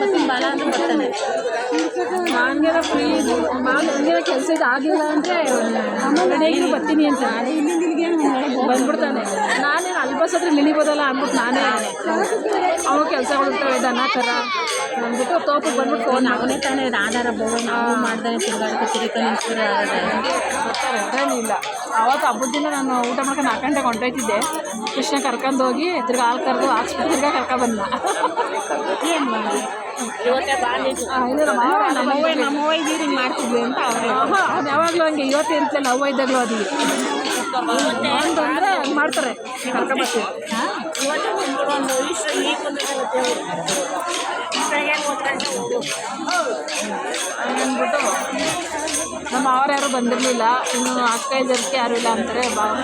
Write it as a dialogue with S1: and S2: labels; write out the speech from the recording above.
S1: ಬರ್ತೀನಿ ಬಾಲ ಅಂದ್ರೆ ಬರ್ತಾನೆ.
S2: ಮಾನ್ಗೆಲ್ಲ ಫ್ರೀ ಮಾನ್ ಹಂಗೆ ಕೆಲಸ ಇದು ಆಗಿಲ್ಲ ಅಂದರೆ ರೆಡಿಯಾಗಿ ಬರ್ತೀನಿ ಅಂತ. ಬಂದ್ಬಿಡ್ತಾನೆ. ನಾನೇನು ಅಲ್ಲಿ ಬಸ್ ಹತ್ರ ಇಳಿಬೋದಲ್ಲ ಅಂದ್ಬಿಟ್ಟು ನಾನೇ ಅವು ಕೆಲಸಗಳು ಇರ್ತವೆ ದನ ಥರ ಅಂದ್ಬಿಟ್ಟು ತೋಪಿಗೆ ಬಂದ್ಬಿಟ್ಟು ಫೋನ್
S1: ಅವನೇ ತಾನೇ ಆಧಾರ ಬೋನ್ ಮಾಡ್ದೆ ತಿರುಗಾಡಕ್ಕೆ ತಿರುಗಿ
S2: ಬರ್ತಾರೆ ಇಲ್ಲ ಅವತ್ತು ಹಬ್ಬದ ದಿನ ನಾನು ಊಟ ಮಾಡ್ಕೊಂಡು ನಾಲ್ಕು ಗಂಟೆಗೆ ಹೊಂಟೋಯ್ತಿದ್ದೆ. ಕೃಷ್ಣ ಕರ್ಕೊಂಡು ಹೋಗಿ ತಿರ್ಗಿ ಹಾಲು ಕರೆದು ಹಾಕ್ಸ್ಬಿಟ್ಟು ತಿರ್ಗಾ ಕರ್ಕೊ ಬಂದ
S1: ಏನು ಮಾಡಿ ಇವತ್ತೇ ನಮ್ಮವ್ವ ನಮ್ಮವ್ವ ಇದ್ದೀರಿ ಹಿಂಗೆ ಮಾಡ್ತಿದ್ವಿ ಅಂತ ಅವ್ರು.
S2: ಅವ್ನು ಯಾವಾಗಲೂ ಹಂಗೆ ಇವತ್ತೇ ಇರ್ತಲ್ಲ ಅವ್ವ ಇದ್ದಾಗಲೂ ಅದಿಗೆ ಅಂತಂದ್ರೆ ಮಾಡ್ತಾರೆ
S1: ಬಂದಿದ್ದು
S2: ಅಂದ್ಬಿಟ್ಟು ನಮ್ಮ ಅವ್ರು ಯಾರು ಬಂದಿರಲಿಲ್ಲ ಇನ್ನು ಅಕ್ಕ ಜರ್ಕೆ ಯಾರು ಇಲ್ಲ ಅಂತಾರೆ ಭಾವ